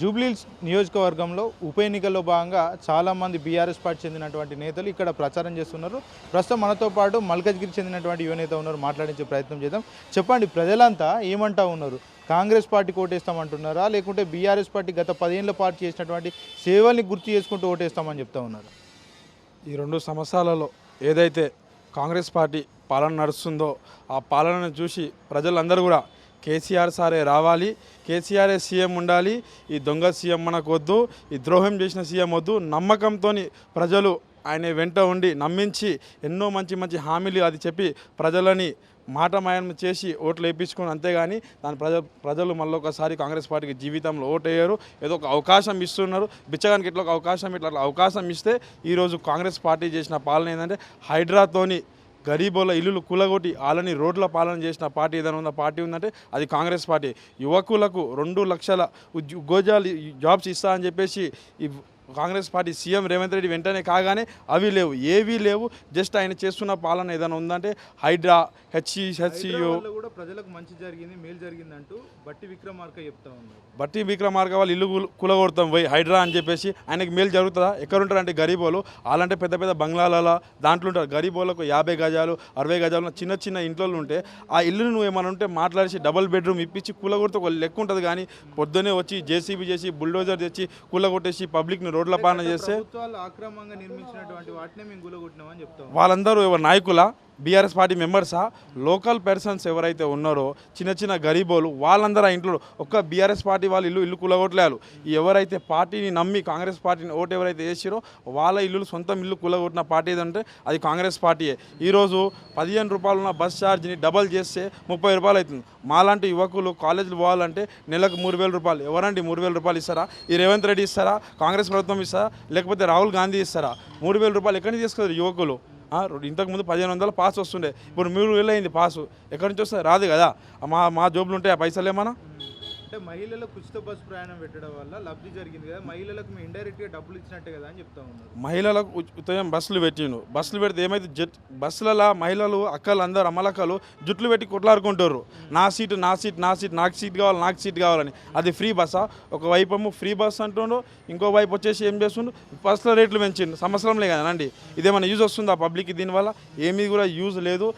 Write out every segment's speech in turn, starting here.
జూబ్లీల్స్ నియోజకవర్గంలో ఉప ఎన్నికల్లో భాగంగా చాలామంది బీఆర్ఎస్ పార్టీ చెందినటువంటి నేతలు ఇక్కడ ప్రచారం చేస్తున్నారు. ప్రస్తుతం మనతో పాటు మల్కజ్గిరి చెందినటువంటి యువనేత ఉన్నారు. మాట్లాడించే ప్రయత్నం చేద్దాం. చెప్పండి ప్రజలంతా ఏమంటా ఉన్నారు? కాంగ్రెస్ పార్టీ ఓటేస్తామంటున్నారా లేకుంటే బీఆర్ఎస్ పార్టీ గత పదిహేనుల పాటు చేసినటువంటి సేవల్ని గుర్తు చేసుకుంటూ ఓటేస్తామని చెప్తా ఉన్నారు. ఈ రెండు సంవత్సరాలలో ఏదైతే కాంగ్రెస్ పార్టీ పాలన నడుస్తుందో ఆ పాలనను చూసి ప్రజలందరూ కూడా కేసీఆర్ సారే రావాలి కేసీఆరే సీఎం ఉండాలి ఈ దొంగ సీఎం మనకు వద్దు ఈ ద్రోహం చేసిన సీఎం వద్దు నమ్మకంతో ప్రజలు ఆయన వెంట ఉండి నమ్మించి ఎన్నో మంచి మంచి హామీలు అది చెప్పి ప్రజలని మాట మాయం చేసి ఓట్లు వేయించుకుని అంతేగాని దాని ప్రజ ప్రజలు మళ్ళీ ఒకసారి కాంగ్రెస్ పార్టీకి జీవితంలో ఓటు ఏదో ఒక అవకాశం ఇస్తున్నారు. బిచ్చగానికి ఇట్లా ఒక అవకాశం ఇట్లా అవకాశం ఇస్తే ఈరోజు కాంగ్రెస్ పార్టీ చేసిన పాలన ఏంటంటే హైడ్రాతోని గరీబోల ఇల్లులు కూలగొట్టి వాళ్ళని రోడ్ల పాలన చేసిన పార్టీ ఏదైనా ఉన్న పార్టీ ఉందంటే అది కాంగ్రెస్ పార్టీ. యువకులకు రెండు లక్షల ఉద్యో- ఉద్యోగాలు జాబ్స్ ఇస్తా అని చెప్పేసి ఈ Congress party CM Revanth Reddy వెంటనే కాగానే అవి లేవు ఏవీ లేవు. జస్ట్ ఆయన చేస్తున్న పాలన ఏదైనా ఉందంటే హైడ్రా హెచ్సి హెచ్సియు. కూడా ప్రజలకు మంచి జరిగింది మేలు జరిగింది అంటూ బట్టి విక్రమార్క చెప్తా ఉన్నారు. బట్టి విక్రమార్క వాళ్ళు ఇల్లు కూల- కూలగొడతాం పోయి హైడ్రా అని చెప్పేసి ఆయనకి మేలు జరుగుతుందా? ఎక్కడ ఉంటారు అంటే గరీబోలు. వాళ్ళంటే పెద్ద పెద్ద బంగ్లాలలో దాంట్లో ఉంటారు. గరీబోలకు యాభై గజాలు అరవై గజాలు చిన్న చిన్న ఇంట్లో ఉంటే ఆ ఇల్లును నువ్వు ఏమైనా ఉంటే మాట్లాడేసి డబుల్ బెడ్రూమ్ ఇప్పించి కూలగొడితే ఒక లెక్క ఉంటుంది కానీ పొద్దునే వచ్చి జేసీబీ చేసి బుల్డోజర్ తెచ్చి కూలగొట్టేసి పబ్లిక్ని రోడ్ల పాలన చేస్తే వాళ్ళందరూ నాయకుల? బీఆర్ఎస్ పార్టీ మెంబర్సా? లోకల్ పర్సన్స్ ఎవరైతే ఉన్నారో చిన్న చిన్న గరీబోలు వాళ్ళందరూ ఇంట్లో ఒక్క బీఆర్ఎస్ పార్టీ వాళ్ళు ఇల్లు ఇల్లు కులగొట్టలేరు. ఎవరైతే పార్టీని నమ్మి కాంగ్రెస్ పార్టీని ఓటు ఎవరైతే వేసిరో వాళ్ళ ఇల్లు సొంతం ఇల్లు కులగొట్టిన పార్టీ ఏదంటే అది కాంగ్రెస్ పార్టీయే. ఈరోజు పదిహేను రూపాయలు ఉన్న బస్ ఛార్జ్ని డబల్ చేస్తే ముప్పై రూపాయలు అవుతుంది. మాలాంటి యువకులు కాలేజీలు పోవాలంటే నెలకు మూడు వేల రూపాయలు. ఎవరండి మూడు వేల రూపాయలు ఇస్తారా? ఈ రేవంత్ రెడ్డి ఇస్తారా? కాంగ్రెస్ ప్రభుత్వం ఇస్తారా? లేకపోతే రాహుల్ గాంధీ ఇస్తారా? మూడు వేల రూపాయలు ఎక్కడికి నుంచి యువకులు? ఇంతకుముందు పదిహేను వందల పాస్ వస్తుండే. ఇప్పుడు మూడు వేలు అయింది పాసు. ఎక్కడి నుంచి వస్తుంది? రాదు కదా. మా మా జోబులు ఉంటాయి ఆ పైసలు ఏమన్నా అంటే మహిళలకు ఉచిత బస్సు ప్రయాణం పెట్టడం వల్ల లబ్ధి జరిగింది కదా. మహిళలకు మేము ఇండైరెక్ట్గా డబ్బులు ఇచ్చినట్టే కదా అని చెప్తా ఉన్నారు. మహిళలకు ఉదయం బస్సులు పెట్టిండు. బస్సులు పెడితే ఏమైతే జట్ బస్సులలో మహిళలు అక్కలు అందరు అమ్మలక్కలు జుట్లు పెట్టి కొట్లాడుకుంటారు నా సీట్ నా సీట్ నా సీట్ నాకు సీట్ కావాలి నాకు సీట్ కావాలని. అది ఫ్రీ బస్సా? ఒక వైపు ఏమో ఫ్రీ బస్ అంటుండు ఇంకో వైపు వచ్చేసి ఏం చేస్తుండు? బస్సుల రేట్లు పెంచిండు. సంవత్సరంలే కదండి ఇదేమైనా యూజ్ వస్తుందా పబ్లిక్ దీనివల్ల? ఏమీ కూడా యూజ్ లేదు.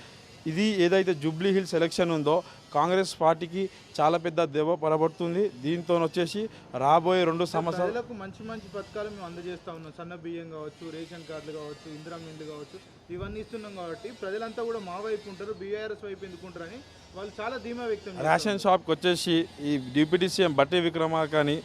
ఇది ఏదైతే జూబ్లీ హిల్స్ ఎలక్షన్ ఉందో కాంగ్రెస్ పార్టీకి చాలా పెద్ద దెబ్బ పడబడుతుంది దీంతో వచ్చేసి రాబోయే రెండు సంవత్సరాలు ప్రజలకు మంచి మంచి పథకాలు మేము అందజేస్తా ఉన్నాం సన్న బియ్యం కావచ్చు రేషన్ కార్డులు కావచ్చు ఇందిరా మిల్లు కావచ్చు ఇవన్నీ ఇస్తున్నాం కాబట్టి ప్రజలంతా కూడా మా వైపు ఉంటారు బీఆర్ఎస్ వైపు ఎందుకుంటారని వాళ్ళు చాలా ధీమా వ్యక్తం. రేషన్ షాప్కి వచ్చేసి ఈ డిప్యూటీ సీఎం బట్టి విక్రమార్క అని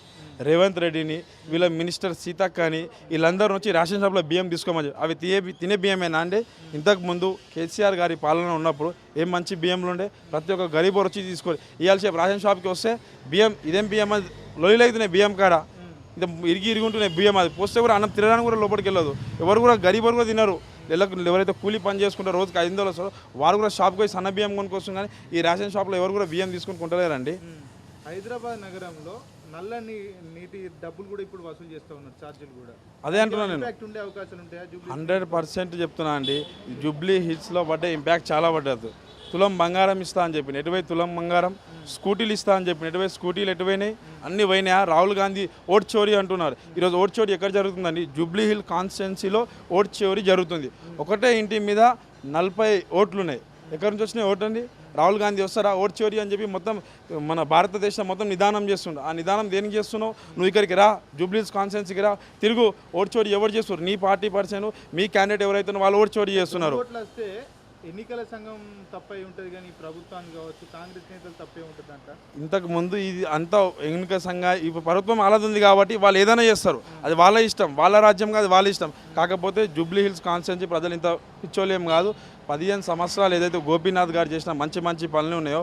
రేవంత్ రెడ్డిని వీళ్ళ మినిస్టర్ సీతక్క అని వీళ్ళందరూ వచ్చి రేషన్ షాప్లో బియ్యం తీసుకోమని అవి తినే తినే బియ్యమేనా అండి? ఇంతకు ముందు కేసీఆర్ గారి పాలన ఉన్నప్పుడు ఏం మంచి బియ్యంలు ఉండే? ప్రతి ఒక్క గరీబ్ వచ్చి తీసుకోవాలి ఇవాళ సేపు రేషన్ షాప్కి వస్తే బియ్యం ఇదేం బియ్యం అది? లొలిలైతున్నాయి బియ్యం కాడ? ఇంత ఇరిగి ఇరిగి ఉంటున్నాయి బియ్యం అది. పోస్తే కూడా అన్నం తినడానికి కూడా లోపలికి వెళ్ళదు. ఎవరు కూడా గరీబ్ కూడా తినరు. నెలకు ఎవరైతే కూలీ పని చేసుకుంటారో రోజుకి ఐదు వందలు వస్తారో వారు కూడా షాప్కి పోయి సన్న బియ్యం కొనుక్కొస్తుంది కానీ ఈ రేషన్ షాప్లో ఎవరు కూడా బియ్యం తీసుకొని కొంటలేరండి. హైదరాబాద్ నగరంలో నల్ల నీటి డబ్బులు కూడా ఇప్పుడు వసూలు చేస్తా ఉన్నారు ఛార్జీలు కూడా. అదే అంటున్నాను నేను. ఉండే అవకాశాలు ఉంటాయా? హండ్రెడ్ పర్సెంట్ చెప్తున్నా అండి. జూబ్లీ హిల్స్లో పడ్డ ఇంపాక్ట్ చాలా పడ్డది. తులం బంగారం ఇస్తా అని చెప్పిన ఎటువై తులం బంగారం? స్కూటీలు ఇస్తా అని చెప్పిన ఎటువై స్కూటీలు ఎటువైనాయి అన్ని పోయినాయా? రాహుల్ గాంధీ ఓట్ చోరీ అంటున్నారు. ఈరోజు ఓట్ చోరీ ఎక్కడ జరుగుతుందండి? జూబ్లీ హిల్ కాన్స్టిట్యున్సీలో ఓట్ చోరీ జరుగుతుంది. ఒకటే ఇంటి మీద నలభై ఓట్లు ఉన్నాయి ఎక్కడి నుంచి వచ్చినాయి ఓటు అండి? రాహుల్ గాంధీ వస్తారా ఓట్ చోరీ అని చెప్పి మొత్తం మన భారతదేశం మొత్తం నిదానం చేస్తుండు. ఆ నిదానం దేనికి చేస్తున్నావు? నువ్వు ఇక్కడికి రా జూబ్లీస్ కాన్స్టిట్యున్సీకి రా. తిరుగు ఓట్ చోరీ ఎవరు చేస్తున్నారు? నీ పార్టీ పర్సన్ మీ క్యాండిడేట్ ఎవరైతే వాళ్ళు ఓట్ చోరీ చేస్తున్నారు? ఎన్నికల సంఘం తప్పై ఉంటుంది కానీ ప్రభుత్వానికి కావచ్చు కాంగ్రెస్ నేతలు తప్పే ఉంటుంది అంట ఇంతకు ముందు ఇది అంతా ఎన్నిక సంఘ ఇప్పుడు ప్రభుత్వం అలాది ఉంది కాబట్టి వాళ్ళు ఏదైనా చేస్తారు. అది వాళ్ళ ఇష్టం వాళ్ళ రాజ్యం కాదు వాళ్ళ ఇష్టం. కాకపోతే జూబ్లీ హిల్స్ కాన్స్టిట్యున్సీ ప్రజలు ఇంత పిచ్చోలేం కాదు. పదిహేను సంవత్సరాలు ఏదైతే గోపీనాథ్ గారు చేసిన మంచి మంచి పనులు ఉన్నాయో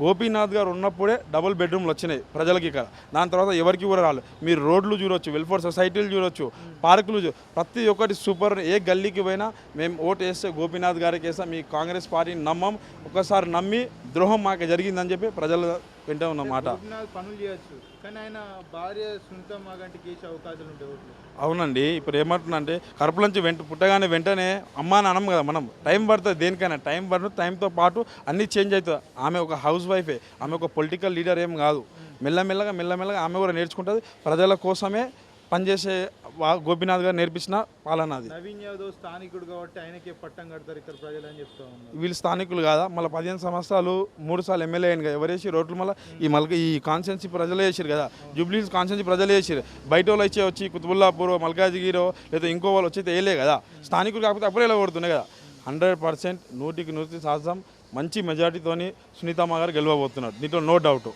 గోపీనాథ్ గారు ఉన్నప్పుడే డబుల్ బెడ్రూమ్లు వచ్చినాయి ప్రజలకి ఇక్కడ. దాని తర్వాత ఎవరికి కూడా రాలేదు. మీరు రోడ్లు చూడొచ్చు వెల్ఫేర్ సొసైటీలు చూడొచ్చు పార్కులు చూ ప్రతి ఒక్కటి సూపర్ ఏ గల్లీకి పోయినా మేము ఓటు వేస్తే గోపీనాథ్ గారికి వేస్తాం మీ కాంగ్రెస్ పార్టీని నమ్మం. ఒకసారి నమ్మి ద్రోహం మాకు జరిగిందని చెప్పి ప్రజలు వింటూ ఉన్నమాట పనులు చేయొచ్చు. కానీ ఆయన భార్య సునీత మాగంటి కేసే అవకాశాలు ఉంటాయి అవునండి ఇప్పుడు ఏమంటున్నా కడుపు నుంచి వెంట పుట్టగానే వెంటనే అమ్మ అని అనం కదా మనం. టైం పడుతుంది దేనికైనా టైం పడుతుంది టైంతో పాటు అన్నీ చేంజ్ అవుతుంది. ఆమె ఒక హౌస్ వైఫే ఆమె ఒక పొలిటికల్ లీడర్ ఏం కాదు. మెల్లమెల్లగా మెల్లమెల్లగా ఆమె కూడా నేర్చుకుంటుంది. ప్రజల కోసమే పనిచేసే గోపీనాథ్ గారు నేర్పించిన పాలన అది. నవీన్ యాదవ్ స్థానికుడు కాబట్టి ఆయనకే పట్టం కడతారు ఇక్కడ ప్రజలు అని చెప్తా ఉన్నారు. వీళ్ళు స్థానికులు కాదా? మళ్ళీ పదిహేను సంవత్సరాలు మూడు సార్లు ఎమ్మెల్యే అయింది కదా ఎవరు వేసి రోడ్లు మళ్ళీ ఈ మల్క ఈ కాన్స్టెన్సీ ప్రజలే వేసారు కదా. జూబ్లీ కాన్స్టెన్సీ ప్రజలే వేసారు బయట వాళ్ళు వచ్చి వచ్చి కుతుబుల్లాపూర్ మల్కాజిగిరో లేదా ఇంకో వాళ్ళు వచ్చి వేయలే కదా. స్థానికులు కాకపోతే అప్పుడే ఇలా కొడుతున్నాయి కదా. హండ్రెడ్ పర్సెంట్ నూటికి నూటి శాతం మంచి మెజార్టీతోని సునీతమ్మ గారు గెలవబోతున్నారు. దీంట్లో నో డౌట్.